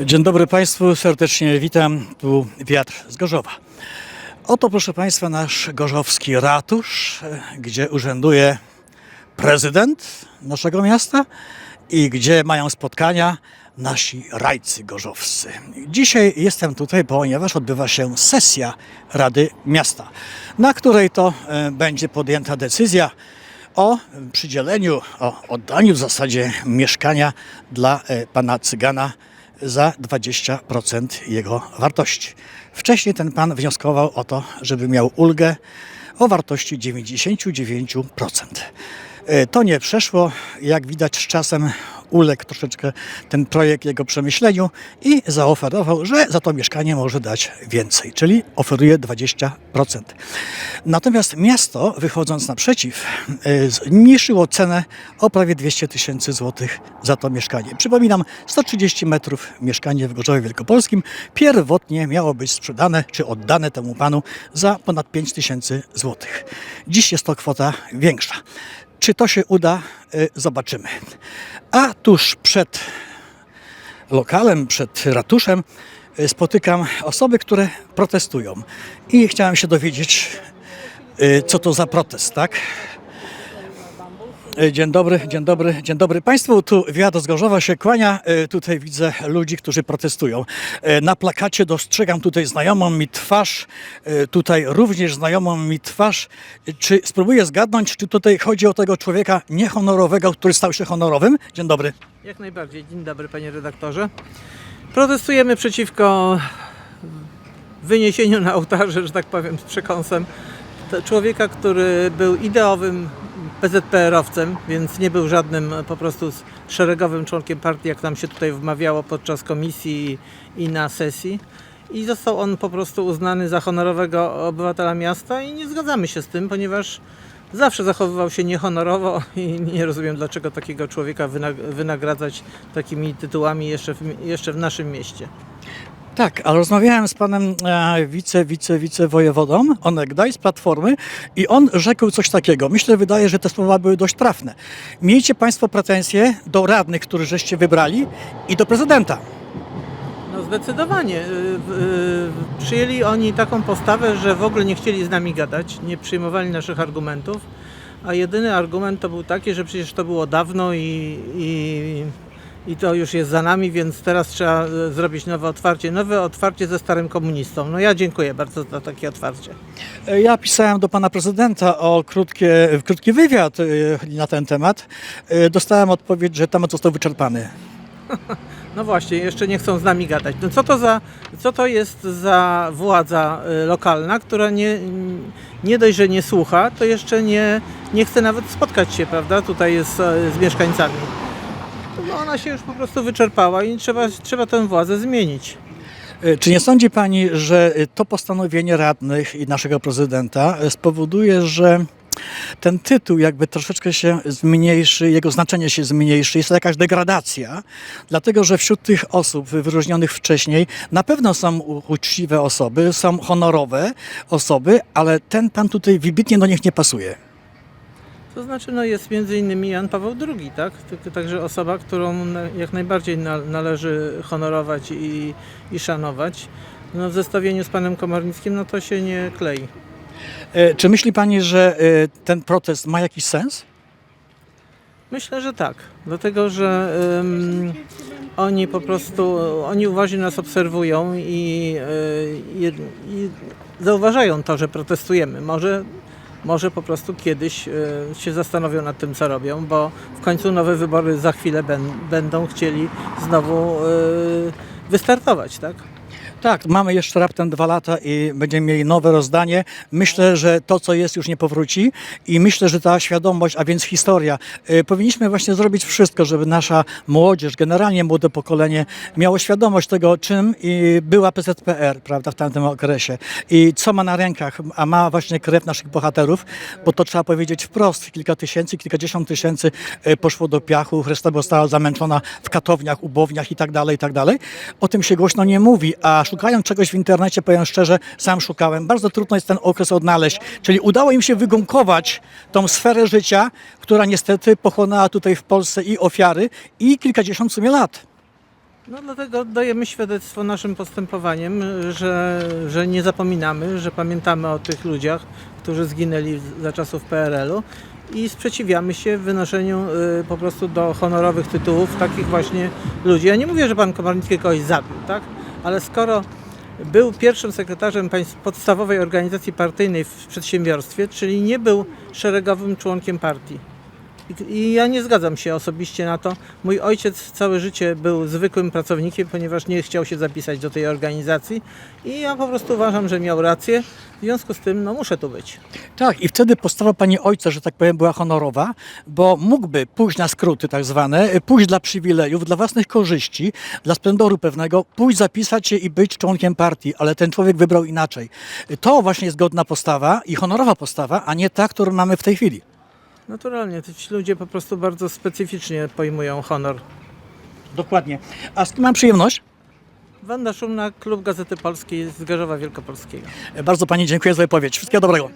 Dzień dobry Państwu, serdecznie witam. Tu wiatr z Gorzowa. Oto, proszę Państwa, nasz gorzowski ratusz, gdzie urzęduje prezydent naszego miasta i gdzie mają spotkania nasi rajcy gorzowscy. Dzisiaj jestem tutaj, ponieważ odbywa się sesja Rady Miasta, na której to e, będzie podjęta decyzja o przydzieleniu, o oddaniu w zasadzie mieszkania dla e, pana Cygana za 20% jego wartości. Wcześniej ten pan wnioskował o to, żeby miał ulgę o wartości 99%. E, To nie przeszło. Jak widać z czasem uległ troszeczkę ten projekt jego przemyśleniu i zaoferował, że za to mieszkanie może dać więcej, czyli oferuje 20%. Natomiast miasto, wychodząc naprzeciw, e, zmniejszyło cenę o prawie 200 tysięcy złotych za to mieszkanie. Przypominam, 130 metrów mieszkanie w Gorzowie Wielkopolskim pierwotnie miało być sprzedane czy oddane temu panu za ponad 5 tysięcy złotych. Dziś jest to kwota większa. Czy to się uda, y, zobaczymy. A tuż przed lokalem, przed ratuszem y, spotykam osoby, które protestują. I chciałem się dowiedzieć, y, co to za protest, tak? Y, Dzień dobry, dzień dobry, dzień dobry Państwu. Tu wiatr z Gorzowa się kłania. Y, Tutaj widzę ludzi, którzy protestują. Y, Na plakacie dostrzegam tutaj znajomą mi twarz. Tutaj również znajomą mi twarz. Czy spróbuję zgadnąć, czy tutaj chodzi o tego człowieka niehonorowego, który stał się honorowym? Dzień dobry. Jak najbardziej. Dzień dobry panie redaktorze. Protestujemy przeciwko wyniesieniu na ołtarze, że tak powiem, z przekąsem człowieka, który był ideowym PZPR-owcem, więc nie był żadnym po prostu szeregowym członkiem partii, jak nam się tutaj wmawiało podczas komisji i, na sesji. I został on po prostu uznany za honorowego obywatela miasta i nie zgadzamy się z tym, ponieważ zawsze zachowywał się niehonorowo i nie rozumiem dlaczego takiego człowieka wynag- wynagradzać takimi tytułami jeszcze w, jeszcze w naszym mieście. Tak, ale rozmawiałem z panem e, wice, wice, wicewojewodą Onegdaj z Platformy i on rzekł coś takiego. Myślę, wydaje, że te słowa były dość trafne. Miejcie państwo pretensje do radnych, których żeście wybrali i do prezydenta. No zdecydowanie. y, y, Przyjęli oni taką postawę, że w ogóle nie chcieli z nami gadać, nie przyjmowali naszych argumentów, a jedyny argument to był taki, że przecież to było dawno i, i, i to już jest za nami, więc teraz trzeba y, zrobić nowe otwarcie. Nowe otwarcie ze starym komunistą. No ja dziękuję bardzo za takie otwarcie. E, Ja pisałem do pana prezydenta o krótkie, krótki wywiad e, na ten temat. E, Dostałem odpowiedź, że temat został wyczerpany. No właśnie, jeszcze nie chcą z nami gadać. No co to, za, co to jest za władza lokalna, która nie, nie dość, że nie słucha, to jeszcze nie, nie chce nawet spotkać się, prawda, tutaj jest e, z mieszkańcami. No ona się już po prostu wyczerpała i trzeba, trzeba tę władzę zmienić. E, Czy nie sądzi pani, że e, to postanowienie radnych i naszego prezydenta e, spowoduje, że ten tytuł jakby troszeczkę się zmniejszy, jego znaczenie się zmniejszy, jest to jakaś degradacja, dlatego że wśród tych osób wyróżnionych wcześniej na pewno są uczciwe osoby, są honorowe osoby, ale ten pan tutaj wybitnie do nich nie pasuje. To znaczy, no jest między innymi Jan Paweł II, tak? Także osoba, którą jak najbardziej na- należy honorować i, i szanować. No w zestawieniu z panem Komornickim, no to się nie klei. E, Czy myśli pani, że e, ten protest ma jakiś sens? Myślę, że tak. Dlatego, że ym, oni po prostu, oni uważnie nas obserwują i, y, i, i zauważają to, że protestujemy. Może, może po prostu kiedyś y, się zastanowią nad tym, co robią, bo w końcu nowe wybory za chwilę będą chcieli znowu y, wystartować, tak? Tak, mamy jeszcze raptem dwa lata i będziemy mieli nowe rozdanie. Myślę, że to, co jest, już nie powróci i myślę, że ta świadomość, a więc historia, y, powinniśmy właśnie zrobić wszystko, żeby nasza młodzież, generalnie młode pokolenie miało świadomość tego, czym i była PZPR, prawda, w tamtym okresie i co ma na rękach, a ma właśnie krew naszych bohaterów, bo to trzeba powiedzieć wprost, kilka tysięcy, kilkadziesiąt tysięcy y, poszło do piachu, reszta została zamęczona w katowniach, ubowniach i tak dalej, i tak dalej. O tym się głośno nie mówi, a szukając czegoś w internecie, powiem szczerze, sam szukałem. Bardzo trudno jest ten okres odnaleźć. Czyli udało im się wygumkować tą sferę życia, która niestety pochłonęła tutaj w Polsce i ofiary, i kilkadziesiąt w sumie lat. No dlatego dajemy świadectwo naszym postępowaniem, że, że nie zapominamy, że pamiętamy o tych ludziach, którzy zginęli za czasów PRL-u i sprzeciwiamy się wynoszeniu y, po prostu do honorowych tytułów takich właśnie ludzi. Ja nie mówię, że pan Komarnicki kogoś zabił, tak? Ale skoro był pierwszym sekretarzem podstawowej organizacji partyjnej w przedsiębiorstwie, czyli nie był szeregowym członkiem partii. I- I ja nie zgadzam się osobiście na to. Mój ojciec całe życie był zwykłym pracownikiem, ponieważ nie chciał się zapisać do tej organizacji i ja po prostu uważam, że miał rację. W związku z tym no, muszę tu być. Tak, i wtedy postawa pani ojca, że tak powiem, była honorowa, bo mógłby pójść na skróty tak zwane, pójść dla przywilejów, dla własnych korzyści, dla splendoru pewnego, pójść zapisać się i być członkiem partii, ale ten człowiek wybrał inaczej. To właśnie jest godna postawa i honorowa postawa, a nie ta, którą mamy w tej chwili. Naturalnie, ci ludzie po prostu bardzo specyficznie pojmują honor. Dokładnie. A z kim mam przyjemność? Wanda Szumna, Klub Gazety Polskiej z Gorzowa Wielkopolskiego. Bardzo pani dziękuję za wypowiedź. Wszystkiego dobrego.